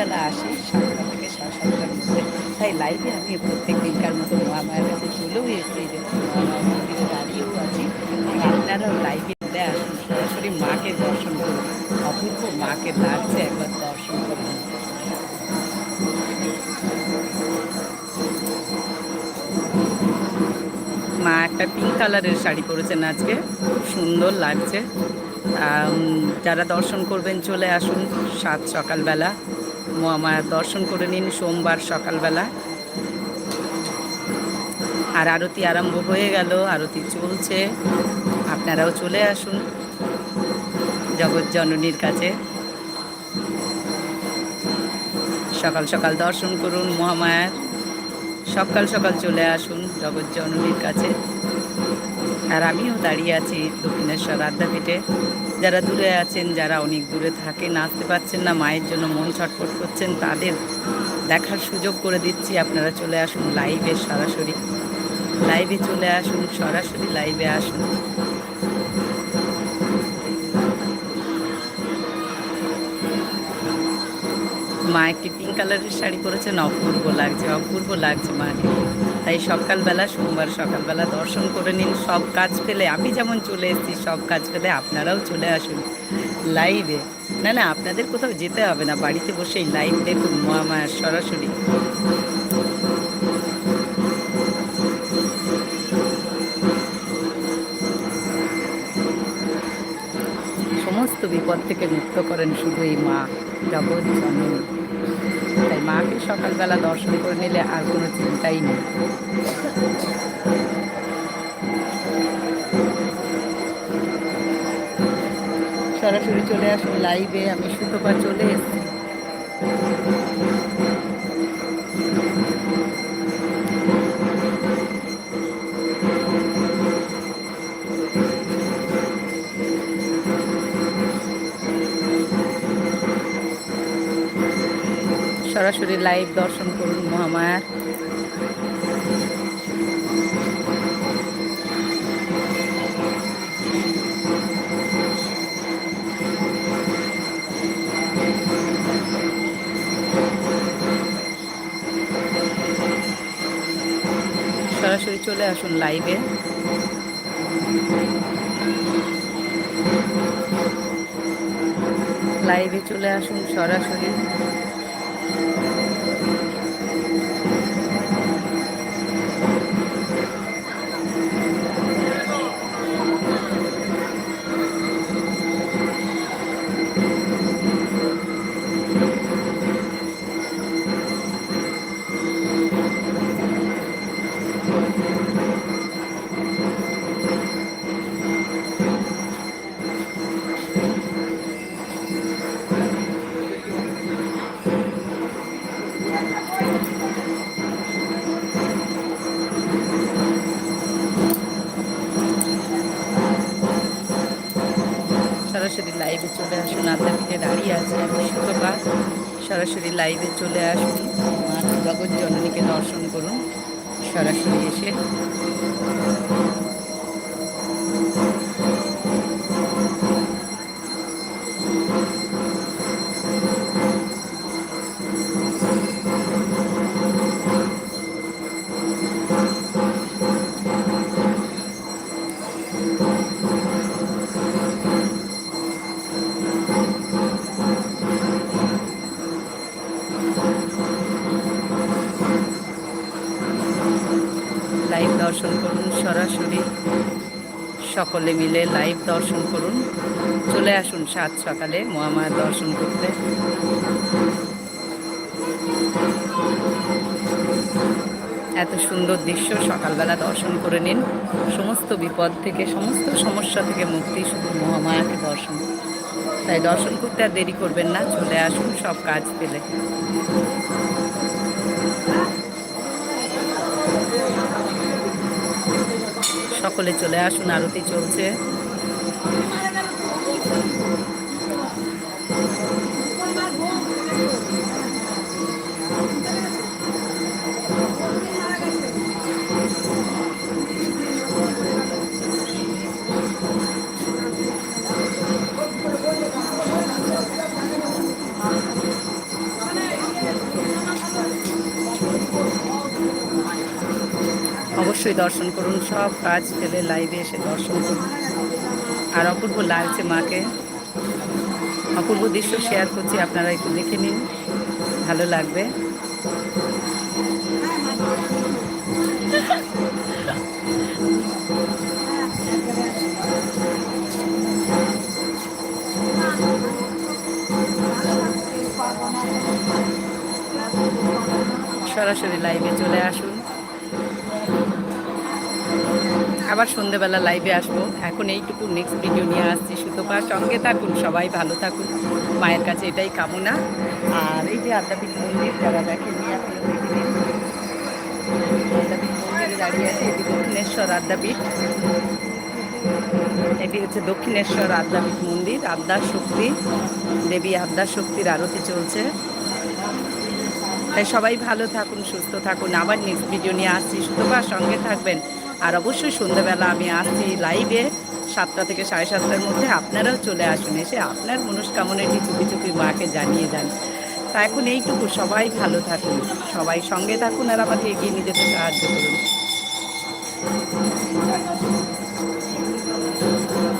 সকালবেলা আসি, সাতটা থেকে সাড়ে সাতটার মধ্যে। তাই লাইভে আমি প্রত্যেক দিনকার মতো মহামায়ের কাছে চলেও এসেছি যে মন্দিরে দাঁড়িয়েও আছি। আপনারাও লাইভে আসুন, সরাসরি মাকে দর্শন করুন। অপূর্ব মাকে লাগছে একবার দর্শন করুন। মা একটা পিঙ্ক কালারের শাড়ি পরেছেন আজকে, খুব সুন্দর লাগছে। যারা দর্শন করবেন চলে আসুন সাত সকালবেলা। মহামায়ার দর্শন করে নিন সোমবার সকালবেলা। আর আরতি আরম্ভ হয়ে গেল, আরতি চলছে। আপনারাও চলে আসুন জগৎ জননীর কাছে। সকাল সকাল দর্শন করুন মহামায়ার। সকাল সকাল চলে আসুন জগৎ জননীর কাছে। আর আমিও দাঁড়িয়ে আছি দক্ষিণেশ্বর আদ্যাপীঠে যারা দূরে আছেন, যারা অনেক দূরে থাকেন, আসতে পারছেন না, মায়ের জন্য মন ছটফট করছেন, তাদের দেখার সুযোগ করে দিচ্ছি। আপনারা চলে আসুন লাইভে সরাসরি। লাইভে চলে আসুন, সরাসরি লাইভে আসুন। মা একটি পিঙ্ক কালারের শাড়ি পরেছেন, অপূর্ব লাগছে অপূর্ব লাগছে মাকে। তাই সকালবেলা, সোমবার সকালবেলা দর্শন করে নিন। সব কাজ ফেলে আমি যেমন চলে এসেছি, সব কাজ ফেলে আপনারাও চলে আসুন লাইভে। না না, আপনাদের কোথাও যেতে হবে না, বাড়িতে বসেই লাইভ দেখুন মহামায়ার সরাসরি। সমস্ত বিপদ থেকে মুক্ত করেন শুধু এই মা জগৎ জননী তাই মাকে সকালবেলা দর্শন করে নিলে আর কোনো চিন্তাই নেই। সরাসরি চলে আসুন লাইভে আমি শুক্রবার চলে এসেছি। সরাসরি লাইভ দর্শন করুন মহামায়ার। সরাসরি চলে আসুন লাইভে। লাইভে চলে আসুন সরাসরি। সরাসরি লাইভে চলে আসুন। আপনার দিকে দাঁড়িয়ে আছে আমি সুতপা। সরাসরি লাইভে চলে আসুন। মা জগৎ জননীকে দর্শন করুন। সরাসরি এসে দর্শন করুন সরাসরি। সকলে মিলে লাইভ দর্শন করুন। চলে আসুন সাত সকালে মহামায়ার দর্শন করতে। এত সুন্দর দৃশ্য, সকালবেলা দর্শন করে নিন। সমস্ত বিপদ থেকে, সমস্ত সমস্যা থেকে মুক্তি শুধু মহামায়াকে দর্শন। তাই দর্শন করতে আর দেরি করবেন না, চলে আসুন সব কাজ পেলে। সকলে চলে আসুন আরতি চলছে। অবশ্যই দর্শন করুন, সব কাজ ফেলে লাইভে এসে দর্শন করুন। আর অপূর্ব লাগছে মাকে। অপূর্ব দৃশ্য শেয়ার করছি, আপনারা একটু দেখে নিন, ভালো লাগবে। সরাসরি লাইভে চলে আসুন। আবার সন্ধেবেলা লাইভে আসব। এখন এইটুকু নেক্সট ভিডিও নিয়ে আসছি সুতপা। সঙ্গে থাকুন, সবাই ভালো থাকুন। মায়ের কাছে এটাই কামনা। আর এই যে আদ্যাপীঠ মন্দির, যারা মন্দিরে দাঁড়িয়ে দক্ষিণেশ্বর আদ্যাপীঠ এটি হচ্ছে দক্ষিণেশ্বর আদ্যাপীঠ মন্দির, আদ্যার শক্তি। দেবী আদ্যার শক্তির আরতি চলছে। তাই সবাই ভালো থাকুন, সুস্থ থাকুন। আবার নেক্সট ভিডিও নিয়ে আসছি। শুক্রবার সঙ্গে থাকবেন। আর অবশ্যই সন্ধ্যাবেলা আমি আসছি লাইভে সাতটা থেকে সাড়ে সাতটার মধ্যে আপনারাও চলে আসুন, এসে আপনার মনস্কামনাটি চুপি চুপি মাকে জানিয়ে যান। তা এখন এইটুকু, সবাই ভালো থাকুন, সবাই সঙ্গে থাকুন আর আমাকে এগিয়ে নিয়ে যেতে সাহায্য করুন।